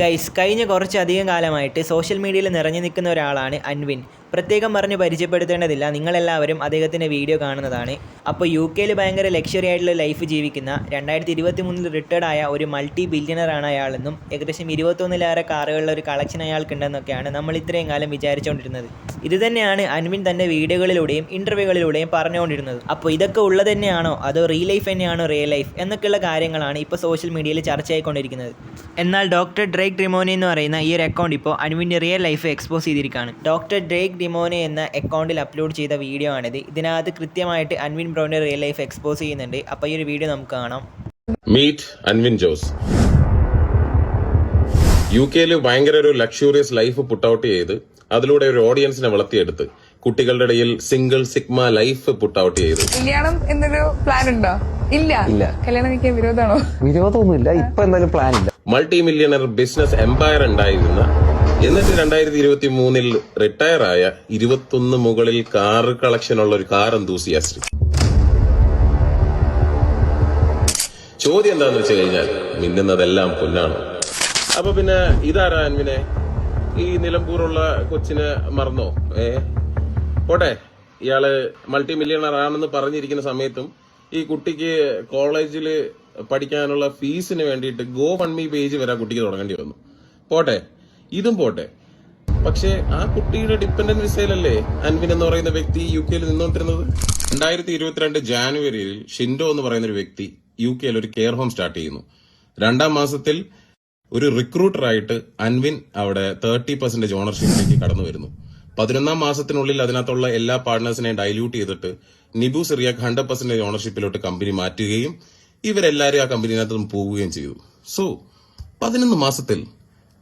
Guys കഴിഞ്ഞ കുറച്ചധികം കാലമായിട്ട് സോഷ്യൽ മീഡിയയിൽ നിറഞ്ഞു നിൽക്കുന്ന ഒരാളാണ് അൻവിൻ. പ്രത്യേകം പറഞ്ഞ് പരിചയപ്പെടുത്തേണ്ടതില്ല. നിങ്ങളെല്ലാവരും അദ്ദേഹത്തിന്റെ വീഡിയോ കാണുന്നതാണ്. അപ്പോൾ യു കെയിൽ ഭയങ്കര ലക്ഷറി ആയിട്ടുള്ള ലൈഫ് ജീവിക്കുന്ന രണ്ടായിരത്തി ഇരുപത്തി മൂന്നിൽ ആയ ഒരു മൾട്ടി ബില്യണറാണ് അയാളെന്നും ഏകദേശം ഇരുപത്തൊന്നിലേറെ കാറുകളുടെ ഒരു കളക്ഷൻ അയാൾക്കുണ്ടെന്നൊക്കെയാണ് നമ്മൾ ഇത്രയും കാലം വിചാരിച്ചുകൊണ്ടിരുന്നത് ഇത് തന്നെയാണ് അൻവിൻ തന്റെ വീഡിയോകളിലൂടെയും ഇന്റർവ്യൂകളിലൂടെയും പറഞ്ഞുകൊണ്ടിരുന്നത്. അപ്പോൾ ഇതൊക്കെ ഉള്ളത് തന്നെയാണോ? അതോ റിയൽ ലൈഫ് തന്നെയാണോ റിയൽ ലൈഫ് എന്നൊക്കെയുള്ള കാര്യങ്ങളാണ് ഇപ്പോൾ സോഷ്യൽ മീഡിയയിൽ ചർച്ചയായിക്കൊണ്ടിരിക്കുന്നത്. എന്നാൽ ഡോക്ടർ ഡ്രേക്ക് ട്രിമോനി എന്ന് പറയുന്ന ഈ ഒരു അക്കൗണ്ട് ഇപ്പോൾ അൻവിന്റെ റിയൽ ലൈഫ് എക്സ്പോസ് ചെയ്തിരിക്കുകയാണ്. ഡോക്ടർ ഡ്രേക്ക് ഡിമോനെ എന്ന അക്കൗണ്ടിൽ അപ്ലോഡ് ചെയ്ത വീഡിയോ ആണിത്. ഇതിനകത്ത് കൃത്യമായിട്ട് അൻവിൻ ബ്രൗണിന്റെ റിയൽ ലൈഫ് എക്സ്പോസ് ചെയ്യുന്നുണ്ട്. അപ്പോൾ ഈ ഒരു വീഡിയോ നമുക്ക് കാണാം. മീറ്റ് അൻവിൻ ജോസ്. യു കെയിൽ ഭയങ്കര ഒരു ലക്ഷൂറിയസ് ലൈഫ് പുട്ട് ഔട്ട് ചെയ്ത് അതിലൂടെ ഒരു ഓഡിയൻസിനെ വളർത്തിയെടുത്ത് കുട്ടികളുടെ ഇടയിൽ single sigma life put out ചെയ്ത്. കല്യാണം എന്നൊരു പ്ലാൻ ഉണ്ടോ? ഇല്ല. ഇല്ല. കല്യാണം കഴിക്കാൻ വിരോധാണോ വിരോധമൊന്നുമില്ല. ഇപ്പൊ എന്തായാലും പ്ലാൻ ഇല്ല. മൾട്ടി മില്യണർ ബിസിനസ് എംപയർ ഉണ്ടായിരുന്ന എന്നിട്ട് രണ്ടായിരത്തി ഇരുപത്തി മൂന്നിൽ റിട്ടയർ ആയ ഇരുപത്തൊന്ന് മുകളിൽ കാർ കളക്ഷൻ ഉള്ള ഒരു കാർ എന്തൂസിയാസ്റ്റ്. ചോദ്യം എന്താന്ന് വെച്ച് കഴിഞ്ഞാൽ മിന്നുന്നതെല്ലാം പൊന്നാണ്. അപ്പൊ പിന്നെ ഇതാരാ അൻവിനെ? ഈ നിലമ്പൂറുള്ള കൊച്ചിനെ മറന്നോ? ഏ? പോട്ടെ. ഇയാൾ മൾട്ടി മില്യണർ ആണെന്ന് പറഞ്ഞിരിക്കുന്ന സമയത്തും ഈ കുട്ടിക്ക് കോളേജിൽ പഠിക്കാനുള്ള ഫീസിന് വേണ്ടിയിട്ട് ഗോ ഫണ്ട് മീ പേജ് വരെ കുട്ടിക്ക് തുടങ്ങേണ്ടി വന്നു. പോട്ടെ. ഇതും പോട്ടെ. പക്ഷേ ആ കുട്ടിയുടെ ഡിപ്പെൻഡന്റ് വിസയിലല്ലേ അൻവിൻ എന്ന് പറയുന്ന വ്യക്തി യു കെയിൽ നിന്നോണ്ടിരുന്നത്? രണ്ടായിരത്തി ഇരുപത്തിരണ്ട് ജാനുവരിയിൽ ഷിൻഡോ എന്ന് പറയുന്ന ഒരു വ്യക്തി യു കെയിൽ ഒരു കെയർ ഹോം സ്റ്റാർട്ട് ചെയ്യുന്നു. രണ്ടാം മാസത്തിൽ ഒരു റിക്രൂട്ടറായിട്ട് അൻവിൻ അവിടെ തേർട്ടി പെർസെന്റേജ് ഓണർഷിപ്പിലേക്ക് കടന്നു വരുന്നു. പതിനൊന്നാം മാസത്തിനുള്ളിൽ അതിനകത്തുള്ള എല്ലാ പാർട്ട്നേഴ്സിനെയും ഡൈല്യൂട്ട് ചെയ്തിട്ട് നിബു സിറിയാക്ക് ഹൺഡ്രഡ് പെർസെന്റേജ് ഓണർഷിപ്പിലോട്ട് കമ്പനി മാറ്റുകയും ഇവരെല്ലാവരും ആ കമ്പനിനകത്തും പോവുകയും ചെയ്തു. സോ പതിനൊന്ന് മാസത്തിൽ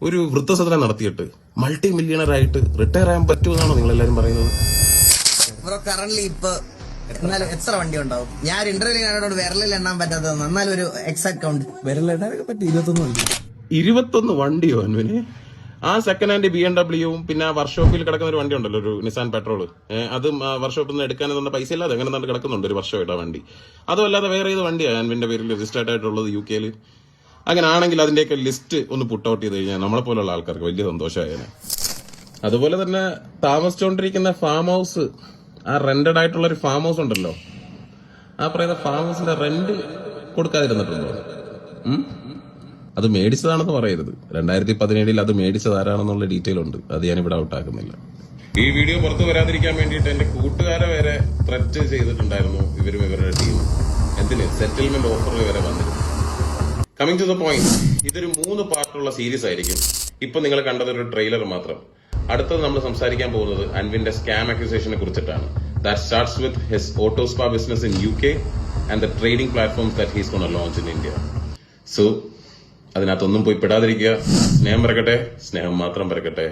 ഒരു വൃദ്ധസദനം നടത്തിയിട്ട് മൾട്ടി മില്യണർ ആയിട്ട് റിട്ടയർ ആകാൻ പറ്റുമെന്നാണോ നിങ്ങൾ എല്ലാരും പറയുന്നത്? ബ്രോ കറന്റ് ഇപ്പൊ എന്നാലും എത്ര വണ്ടി ഉണ്ടാവും? ഞാൻ ഒരു ഇന്റർവ്യൂ വിരലിൽ എണ്ണാൻ പറ്റാത്തത് എന്നാലും ഒരു എക്സാക്ട് കൗണ്ട് വിരലെണ്ണാനൊക്കെ പറ്റി ഇരുപത്തൊന്ന് വണ്ടി. ഇരുപത്തൊന്ന് വണ്ടിയോ അൻവിന്? ആ സെക്കൻഡ് ഹാൻഡ് ബി എം ഡബ്ല്യൂവും പിന്നെ ആ വർക്ക്ഷോപ്പിൽ കിടക്കുന്ന ഒരു വണ്ടി ഉണ്ടല്ലോ ഒരു നിസാൻ പെട്രോൾ അത് വർക്ക്ഷോപ്പിൽ നിന്ന് എടുക്കാൻ തന്നെ പൈസ ഇല്ലാതെ അങ്ങനെ തന്നെ കിടക്കുന്നുണ്ട് ഒരു വർഷമായിട്ട് ആ വണ്ടി. അതും അല്ലാതെ വേറെ ഏത് വണ്ടിയാണ് അൻവിന്റെ പേരിൽ രജിസ്റ്റേർഡ് ആയിട്ടുള്ളത് യു കെയിൽ അങ്ങനെ ആണെങ്കിൽ അതിന്റെയൊക്കെ ലിസ്റ്റ് ഒന്ന് പുട്ട് ഔട്ട് ചെയ്ത് കഴിഞ്ഞാൽ നമ്മളെ പോലുള്ള ആൾക്കാർക്ക് വലിയ സന്തോഷമായേനെ. അതുപോലെ തന്നെ താമസിച്ചുകൊണ്ടിരിക്കുന്ന ഫാം ഹൗസ് ആ റെന്റഡ് ആയിട്ടുള്ള ഒരു ഫാം ഹൗസ് ഉണ്ടല്ലോ. ആ പറയുന്ന ഫാം ഹൗസിന്റെ റെന്റ് കൊടുക്കാതിരുന്നിട്ടുണ്ടോ? അത് മേടിച്ചതാണെന്ന് പറയരുത്. രണ്ടായിരത്തി പതിനേഴിൽ അത് മേടിച്ചത് ആരാണെന്നുള്ള ഡീറ്റെയിൽ ഉണ്ട്. അത് ഞാൻ ഇവിടെ ഔട്ടാക്കുന്നില്ല ഈ വീഡിയോ പുറത്തു വരാതിരിക്കാൻ വേണ്ടിയിട്ട് എന്റെ കൂട്ടുകാരെ വരെ ത്രെറ്റ് ചെയ്തിട്ടുണ്ടായിരുന്നു ഇവരും ഇവരുടെ ടീം എന്തിന്? സെറ്റിൽമെന്റ് ഓഫറിൽ വരെ വന്നിരുന്നു. കമ്മിങ് ടു ദ പോയിന്റ് ഇതൊരു മൂന്ന് പാർട്ടുള്ള സീരീസ് ആയിരിക്കും. ഇപ്പൊ നിങ്ങൾ കണ്ടത് ഒരു ട്രെയിലർ മാത്രം. അടുത്തത് നമ്മൾ സംസാരിക്കാൻ പോകുന്നത് അൻവിന്റെ സ്കാം അക്യൂസേഷനെ കുറിച്ചിട്ടാണ്. That starts with his auto spa business in U K and the trading platforms that he's gone launch in India so അതിനകത്തൊന്നും പോയി പെടാതിരിക്കുക. സ്നേഹം പരക്കട്ടെ സ്നേഹം മാത്രം പരക്കട്ടെ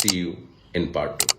see you in part two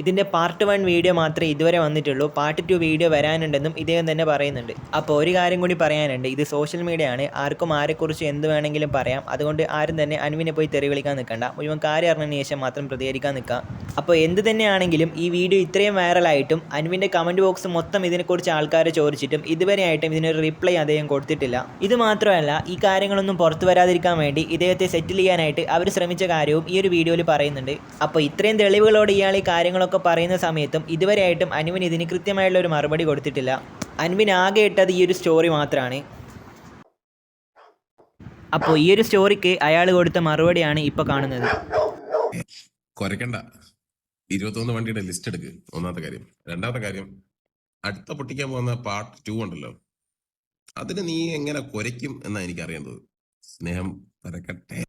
ഇതിന്റെ പാർട്ട് വൺ വീഡിയോ മാത്രമേ ഇതുവരെ വന്നിട്ടുള്ളൂ. പാർട്ട് ടു വീഡിയോ വരാനുണ്ടെന്നും ഇദ്ദേഹം തന്നെ പറയുന്നുണ്ട്. അപ്പോൾ ഒരു കാര്യം കൂടി പറയാനുണ്ട്. ഇത് സോഷ്യൽ മീഡിയ ആണ് ആർക്കും ആരെക്കുറിച്ച് എന്ത് വേണമെങ്കിലും പറയാം. അതുകൊണ്ട് ആരും തന്നെ അനുവിനെ പോയി തെറി വിളിക്കാൻ നിൽക്കണ്ട. മുഴുവൻ കാര്യം അറിഞ്ഞതിന് ശേഷം മാത്രം പ്രതികരിക്കാൻ നിൽക്കുക. അപ്പോൾ എന്ത് തന്നെയാണെങ്കിലും ഈ വീഡിയോ ഇത്രയും വൈറലായിട്ടും അനുവിന്റെ കമന്റ് ബോക്സ് മൊത്തം ഇതിനെക്കുറിച്ച് ആൾക്കാർ ചോദിച്ചിട്ടും ഇതുവരെയായിട്ടും ഇതിനൊരു റിപ്ലൈ അദ്ദേഹം കൊടുത്തിട്ടില്ല. ഇത് മാത്രമല്ല ഈ കാര്യങ്ങളൊന്നും പുറത്തു വരാതിരിക്കാൻ വേണ്ടി ഇദ്ദേഹത്തെ സെറ്റിൽ ചെയ്യാനായിട്ട് അവർ ശ്രമിച്ച കാര്യവും ഈ ഒരു വീഡിയോയിൽ പറയുന്നുണ്ട്. അപ്പോൾ ഇത്രയും തെളിവുകളോട് ഇയാൾ ഈ കാര്യങ്ങളൊക്കെ പറയുന്ന സമയത്തും ഇതുവരെയായിട്ടും അനുവിന് ഇതിന് കൃത്യമായുള്ള ഒരു മറുപടി കൊടുത്തിട്ടില്ല. അനുവിൻ ആകെ ഇട്ടത് ഈ ഒരു സ്റ്റോറി മാത്രമാണ് അപ്പോൾ ഈ ഒരു സ്റ്റോറിക്ക് അയാൾ കൊടുത്ത മറുപടിയാണ് ഇപ്പോൾ കാണുന്നത്. കുറയ്ക്കണ്ട ഇരുപത്തൊന്ന് വണ്ടിയുടെ ലിസ്റ്റ് എടുക്ക്. ഒന്നാമത്തെ കാര്യം. രണ്ടാമത്തെ കാര്യം അടുത്ത പൊട്ടിക്കാൻ പോകുന്ന പാർട്ട് ടു ഉണ്ടല്ലോ. അതിന് നീ എങ്ങനെ കുരയ്ക്കും എന്നാ എനിക്ക് അറിയേണ്ടത് സ്നേഹം പരക്കട്ടെ.